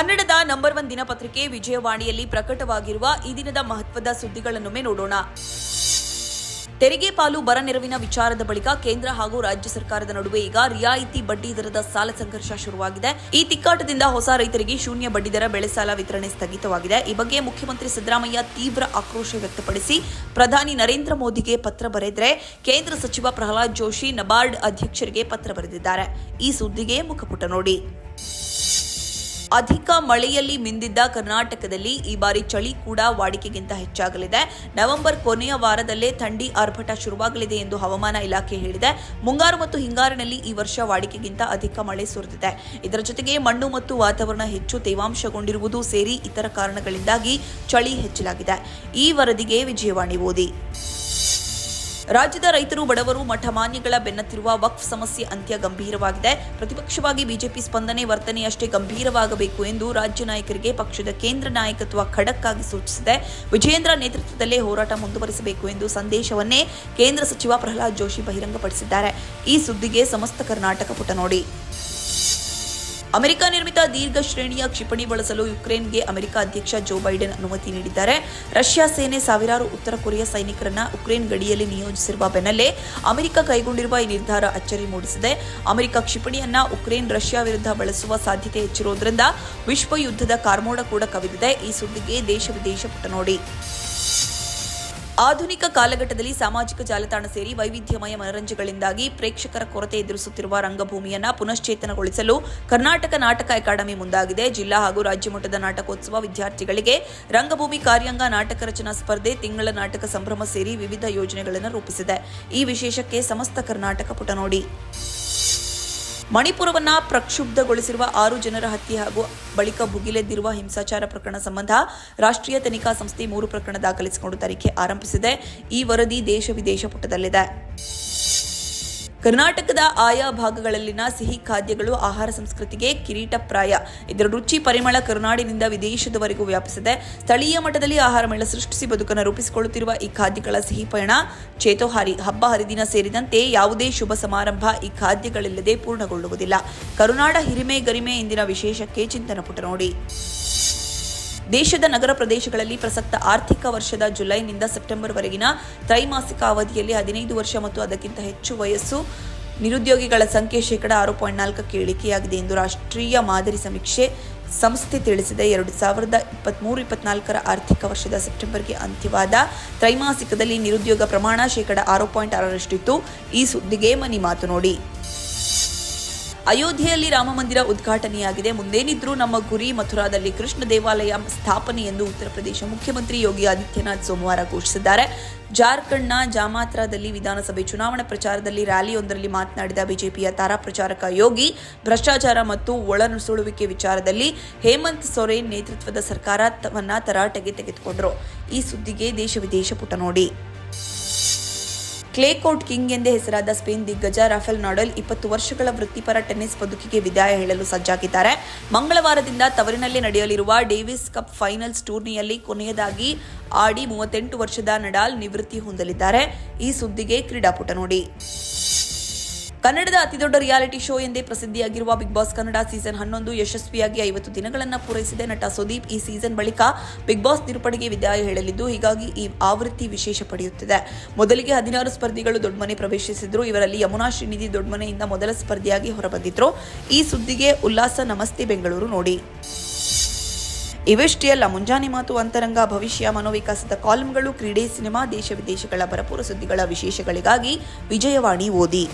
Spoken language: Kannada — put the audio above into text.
ಕನ್ನಡದ ನಂಬರ್ ಒನ್ ದಿನಪತ್ರಿಕೆ ವಿಜಯವಾಣಿಯಲ್ಲಿ ಪ್ರಕಟವಾಗಿರುವ ಈ ದಿನದ ಮಹತ್ವದ ಸುದ್ದಿಗಳನ್ನೊಮ್ಮೆ ನೋಡೋಣ. ತೆರಿಗೆ ಪಾಲು ಬರ ನೆರವಿನ ವಿಚಾರದ ಬಳಿಕ ಕೇಂದ್ರ ಹಾಗೂ ರಾಜ್ಯ ಸರ್ಕಾರದ ನಡುವೆ ಈಗ ರಿಯಾಯಿತಿ ಬಡ್ಡಿ ದರದ ಸಾಲ ಸಂಘರ್ಷ ಶುರುವಾಗಿದೆ. ಈ ತಿಕ್ಕಾಟದಿಂದ ಹೊಸ ರೈತರಿಗೆ ಶೂನ್ಯ ಬಡ್ಡಿದರ ಬೆಳೆ ಸಾಲ ವಿತರಣೆ ಸ್ಥಗಿತವಾಗಿದೆ. ಈ ಬಗ್ಗೆ ಮುಖ್ಯಮಂತ್ರಿ ಸಿದ್ದರಾಮಯ್ಯ ತೀವ್ರ ಆಕ್ರೋಶ ವ್ಯಕ್ತಪಡಿಸಿ ಪ್ರಧಾನಿ ನರೇಂದ್ರ ಮೋದಿಗೆ ಪತ್ರ ಬರೆದರೆ ಕೇಂದ್ರ ಸಚಿವ ಪ್ರಹ್ಲಾದ್ ಜೋಶಿ ನಬಾರ್ಡ್ ಅಧ್ಯಕ್ಷರಿಗೆ ಪತ್ರ ಬರೆದಿದ್ದಾರೆ. ಈ ಸುದ್ದಿಗೆ ಮುಖಪುಟ ನೋಡಿ. ಅಧಿಕ ಮಳೆಯಲ್ಲಿ ಮಿಂದಿದ್ದ ಕರ್ನಾಟಕದಲ್ಲಿ ಈ ಬಾರಿ ಚಳಿ ಕೂಡ ವಾಡಿಕೆಗಿಂತ ಹೆಚ್ಚಾಗಲಿದೆ. ನವೆಂಬರ್ ಕೊನೆಯ ವಾರದಲ್ಲೇ ಥಂಡಿ ಆರ್ಭಟ ಶುರುವಾಗಲಿದೆ ಎಂದು ಹವಾಮಾನ ಇಲಾಖೆ ಹೇಳಿದೆ. ಮುಂಗಾರು ಮತ್ತು ಹಿಂಗಾರಿನಲ್ಲಿ ಈ ವರ್ಷ ವಾಡಿಕೆಗಿಂತ ಅಧಿಕ ಮಳೆ ಸುರಿದಿದೆ. ಇದರ ಜೊತೆಗೆ ಮಣ್ಣು ಮತ್ತು ವಾತಾವರಣ ಹೆಚ್ಚು ತೇವಾಂಶಗೊಂಡಿರುವುದು ಸೇರಿ ಇತರ ಕಾರಣಗಳಿಂದಾಗಿ ಚಳಿ ಹೆಚ್ಚಲಾಗಿದೆ. ಈ ವರದಿಗೆ ವಿಜಯವಾಣಿ ಓದಿ. ರಾಜ್ಯದ ರೈತರು, ಬಡವರು, ಮಠಮಾನ್ಯಗಳ ಬೆನ್ನತ್ತಿರುವ ವಕ್ಫ್ ಸಮಸ್ಯೆ ಅಂತ್ಯ ಗಂಭೀರವಾಗಿದೆ. ಪ್ರತಿಪಕ್ಷವಾಗಿ ಬಿಜೆಪಿ ಸ್ಪಂದನೆ ವರ್ತನೆಯಷ್ಟೇ ಗಂಭೀರವಾಗಬೇಕು ಎಂದು ರಾಜ್ಯ ನಾಯಕರಿಗೆ ಪಕ್ಷದ ಕೇಂದ್ರ ನಾಯಕತ್ವ ಖಡಕ್ ಆಗಿ ಸೂಚಿಸಿದೆ. ವಿಜಯೇಂದ್ರ ನೇತೃತ್ವದಲ್ಲೇ ಹೋರಾಟ ಮುಂದುವರಿಸಬೇಕು ಎಂದು ಸಂದೇಶವನ್ನೇ ಕೇಂದ್ರ ಸಚಿವ ಪ್ರಹ್ಲಾದ್ ಜೋಶಿ ಬಹಿರಂಗಪಡಿಸಿದ್ದಾರೆ. ಈ ಸುದ್ದಿಗೆ ಸಮಸ್ತ ಕರ್ನಾಟಕ ಪುಟ ನೋಡಿ. ಅಮೆರಿಕ ನಿರ್ಮಿತ ದೀರ್ಘ ಶ್ರೇಣಿಯ ಕ್ಷಿಪಣಿ ಬಳಸಲು ಯುಕ್ರೇನ್ಗೆ ಅಮೆರಿಕ ಅಧ್ಯಕ್ಷ ಜೋ ಬೈಡೆನ್ ಅನುಮತಿ ನೀಡಿದ್ದಾರೆ. ರಷ್ಯಾ ಸೇನೆ ಸಾವಿರಾರು ಉತ್ತರ ಕೊರಿಯಾ ಸೈನಿಕರನ್ನ ಉಕ್ರೇನ್ ಗಡಿಯಲ್ಲಿ ನಿಯೋಜಿಸಿರುವ ಬೆನ್ನಲ್ಲೇ ಅಮೆರಿಕ ಕೈಗೊಂಡಿರುವ ಈ ನಿರ್ಧಾರ ಅಚ್ಚರಿ ಮೂಡಿಸಿದೆ. ಅಮೆರಿಕ ಕ್ಷಿಪಣಿಯನ್ನ ಉಕ್ರೇನ್ ರಷ್ಯಾ ವಿರುದ್ಧ ಬಳಸುವ ಸಾಧ್ಯತೆ ಹೆಚ್ಚಿರುವುದರಿಂದ ವಿಶ್ವ ಯುದ್ಧದ ಕಾರ್ಮೋಡ ಕೂಡ ಕವಿದಿದೆ. ಈ ಸುದ್ದಿಗೆ ದೇಶ ವಿದೇಶ ಪುಟ ನೋಡಿ ಆಧುನಿಕ ಕಾಲಘಟ್ಟದಲ್ಲಿ ಸಾಮಾಜಿಕ ಜಾಲತಾಣ ಸೇರಿ ವೈವಿಧ್ಯಮಯ ಮನರಂಜನೆಗಳಿಂದಾಗಿ ಪ್ರೇಕ್ಷಕರ ಕೊರತೆ ಎದುರಿಸುತ್ತಿರುವ ರಂಗಭೂಮಿಯನ್ನು ಪುನಶ್ಚೇತನಗೊಳಿಸಲು ಕರ್ನಾಟಕ ನಾಟಕ ಅಕಾಡೆಮಿ ಮುಂದಾಗಿದೆ. ಜಿಲ್ಲಾ ಹಾಗೂ ರಾಜ್ಯ ಮಟ್ಟದ ನಾಟಕೋತ್ಸವ ವಿದ್ಯಾರ್ಥಿಗಳಿಗೆ ರಂಗಭೂಮಿ ಕಾರ್ಯಾಂಗ ನಾಟಕ ರಚನಾ ಸ್ಪರ್ಧೆ ತಿಂಗಳ ನಾಟಕ ಸಂಭ್ರಮ ಸೇರಿ ವಿವಿಧ ಯೋಜನೆಗಳನ್ನು ರೂಪಿಸಿದೆ. ಈ ವಿಶೇಷಕ್ಕೆ ಸಮಸ್ತ ಕರ್ನಾಟಕ ಪುಟ ನೋಡಿ ಮಣಿಪುರವನ್ನ ಪ್ರಕ್ಷುಬ್ಧಗೊಳಿಸಿರುವ ಆರು ಜನರ ಹತ್ಯೆ ಹಾಗೂ ಬಳಿಕ ಭುಗಿಲೆದ್ದಿರುವ ಹಿಂಸಾಚಾರ ಪ್ರಕರಣ ಸಂಬಂಧ ರಾಷ್ಟ್ರೀಯ ತನಿಖಾ ಸಂಸ್ಥೆ ಮೂರು ಪ್ರಕರಣ ದಾಖಲಿಸಿಕೊಂಡು ತನಿಖೆ ಆರಂಭಿಸಿದೆ. ಈ ವರದಿ ದೇಶ ವಿದೇಶ ಪುಟದಲ್ಲಿದೆ. ಕರ್ನಾಟಕದ ಆಯಾ ಭಾಗಗಳಲ್ಲಿನ ಸಿಹಿ ಖಾದ್ಯಗಳು, ಆಹಾರ ಸಂಸ್ಕೃತಿಗೆ ಕಿರೀಟಪ್ರಾಯ. ಇದರ ರುಚಿ ಪರಿಮಳ ಕರುನಾಡಿನಿಂದ ವಿದೇಶದವರೆಗೂ ವ್ಯಾಪಿಸಿದೆ ಸ್ಥಳೀಯ ಮಟ್ಟದಲ್ಲಿ ಆಹಾರ ಮೇಳ ಸೃಷ್ಟಿಸಿ ಬದುಕನ್ನು ರೂಪಿಸಿಕೊಳ್ಳುತ್ತಿರುವ ಈ ಖಾದ್ಯಗಳ ಸಿಹಿ ಪಯಣ ಚೇತೋಹಾರಿ ಹಬ್ಬ ಹರಿದಿನ ಸೇರಿದಂತೆ ಯಾವುದೇ ಶುಭ ಸಮಾರಂಭ ಈ ಖಾದ್ಯಗಳಿಲ್ಲದೆ ಪೂರ್ಣಗೊಳ್ಳುವುದಿಲ್ಲ. ಕರುನಾಡ ಹಿರಿಮೆ ಗರಿಮೆ ಇಂದಿನ ವಿಶೇಷಕ್ಕೆ ಚಿಂತನ ಪುಟ ನೋಡಿ. ದೇಶದ ನಗರ ಪ್ರದೇಶಗಳಲ್ಲಿ ಪ್ರಸಕ್ತ ಆರ್ಥಿಕ ವರ್ಷದ ಜುಲೈನಿಂದ ಸೆಪ್ಟೆಂಬರ್ವರೆಗಿನ ತ್ರೈಮಾಸಿಕ ಅವಧಿಯಲ್ಲಿ ಹದಿನೈದು ವರ್ಷ ಮತ್ತು ಅದಕ್ಕಿಂತ ಹೆಚ್ಚು ವಯಸ್ಸು ನಿರುದ್ಯೋಗಿಗಳ ಸಂಖ್ಯೆ ಶೇಕಡ ಆರು ಪಾಯಿಂಟ್ ನಾಲ್ಕಕ್ಕೆ ಇಳಿಕೆಯಾಗಿದೆ ಎಂದು ರಾಷ್ಟ್ರೀಯ ಮಾದರಿ ಸಮೀಕ್ಷೆ ಸಂಸ್ಥೆ ತಿಳಿಸಿದೆ. ಎರಡು ಸಾವಿರದ ಇಪ್ಪತ್ತ್ಮೂರು ಇಪ್ಪತ್ನಾಲ್ಕರ ಆರ್ಥಿಕ ವರ್ಷದ ಸೆಪ್ಟೆಂಬರ್ಗೆ ಅಂತ್ಯವಾದ ತ್ರೈಮಾಸಿಕದಲ್ಲಿ ನಿರುದ್ಯೋಗ ಪ್ರಮಾಣ ಶೇಕಡ ಆರು ಪಾಯಿಂಟ್ ಆರರಷ್ಟಿತ್ತು. ಈ ಸುದ್ದಿಗೆ ಮನಿ ಮಾತು ನೋಡಿ. ಅಯೋಧ್ಯೆಯಲ್ಲಿ ರಾಮ ಮಂದಿರ ಉದ್ಘಾಟನೆಯಾಗಿದೆ. ಮುಂದೇನಿದ್ರೂ ನಮ್ಮ ಗುರಿ ಮಥುರಾದಲ್ಲಿ ಕೃಷ್ಣ ದೇವಾಲಯ ಸ್ಥಾಪನೆ ಎಂದು ಉತ್ತರ ಪ್ರದೇಶ ಮುಖ್ಯಮಂತ್ರಿ ಯೋಗಿ ಆದಿತ್ಯನಾಥ್ ಸೋಮವಾರ ಘೋಷಿಸಿದ್ದಾರೆ. ಜಾರ್ಖಂಡ್ನ ಜಾಮಾತ್ರಾದಲ್ಲಿ ವಿಧಾನಸಭೆ ಚುನಾವಣಾ ಪ್ರಚಾರದಲ್ಲಿ ರ್ಯಾಲಿಯೊಂದರಲ್ಲಿ ಮಾತನಾಡಿದ ಬಿಜೆಪಿಯ ತಾರಾ ಪ್ರಚಾರಕ ಯೋಗಿ, ಭ್ರಷ್ಟಾಚಾರ ಮತ್ತು ಒಳನುಸುಳುವಿಕೆ ವಿಚಾರದಲ್ಲಿ ಹೇಮಂತ್ ಸೊರೇನ್ ನೇತೃತ್ವದ ಸರ್ಕಾರವನ್ನ ತರಾಟೆಗೆ ತೆಗೆದುಕೊಂಡರು. ಈ ಸುದ್ದಿಗೆ ದೇಶ ವಿದೇಶ ಪುಟ ನೋಡಿ. ಕ್ಲೇ ಕೋರ್ಟ್ ಕಿಂಗ್ ಎಂದೇ ಹೆಸರಾದ ಸ್ಪೇನ್ ದಿಗ್ಗಜ ರಾಫೆಲ್ ನಾಡಲ್ ಇಪ್ಪತ್ತು ವರ್ಷಗಳ ವೃತ್ತಿಪರ ಟೆನ್ನಿಸ್ ಬದುಕಿಗೆ ವಿದಾಯ ಹೇಳಲು ಸಜ್ಜಾಗಿದ್ದಾರೆ. ಮಂಗಳವಾರದಿಂದ ತವರಿನಲ್ಲಿ ನಡೆಯಲಿರುವ ಡೇವಿಸ್ ಕಪ್ ಫೈನಲ್ಸ್ ಟೂರ್ನಿಯಲ್ಲಿ ಕೊನೆಯದಾಗಿ ಆಡಿ ಮೂವತ್ತೆಂಟು ವರ್ಷದ ನಡಾಲ್ ನಿವೃತ್ತಿ ಹೊಂದಲಿದ್ದಾರೆ. ಈ ಸುದ್ದಿಗೆ ಕ್ರೀಡಾಪುಟ ನೋಡಿ. ಕನ್ನಡದ ಅತಿದೊಡ್ಡ ರಿಯಾಲಿಟಿ ಶೋ ಎಂದೇ ಪ್ರಸಿದ್ಧಿಯಾಗಿರುವ ಬಿಗ್ ಬಾಸ್ ಕನ್ನಡ ಸೀಸನ್ ಹನ್ನೊಂದು ಯಶಸ್ವಿಯಾಗಿ ಐವತ್ತು ದಿನಗಳನ್ನು ಪೂರೈಸಿದೆ ನಟ ಸುದೀಪ್ ಈ ಸೀಸನ್ ಬಳಿಕ ಬಿಗ್ ಬಾಸ್ ನಿರೂಪಣೆಗೆ ವಿದಾಯ ಹೇಳಲಿದ್ದು, ಹೀಗಾಗಿ ಈ ಆವೃತ್ತಿ ವಿಶೇಷ ಪಡೆಯುತ್ತಿದೆ. ಮೊದಲಿಗೆ ಹದಿನಾರು ಸ್ಪರ್ಧಿಗಳು ದೊಡ್ಡಮನೆ ಪ್ರವೇಶಿಸಿದ್ರು, ಇವರಲ್ಲಿ ಯಮುನಾ ಶ್ರೀನಿಧಿ ದೊಡ್ಡಮನೆಯಿಂದ ಮೊದಲ ಸ್ಪರ್ಧಿಯಾಗಿ ಹೊರಬಂದಿದ್ರು. ಈ ಸುದ್ದಿಗೆ ಉಲ್ಲಾಸ, ನಮಸ್ತೆ, ಬೆಂಗಳೂರು ನೋಡಿ. ಇವೆಷ್ಟೇ ಅಲ್ಲ, ಮುಂಜಾನೆ ಮಾತು ಅಂತರಂಗ, ಭವಿಷ್ಯ, ಮನೋವಿಕಾಸದ ಕಾಲಂಗಳು, ಕ್ರೀಡೆ, ಸಿನಿಮಾ, ದೇಶ ವಿದೇಶಗಳ ಭರಪೂರ ಸುದ್ದಿಗಳ ವಿಶೇಷಗಳಿಗಾಗಿ ವಿಜಯವಾಣಿ ಓದಿ.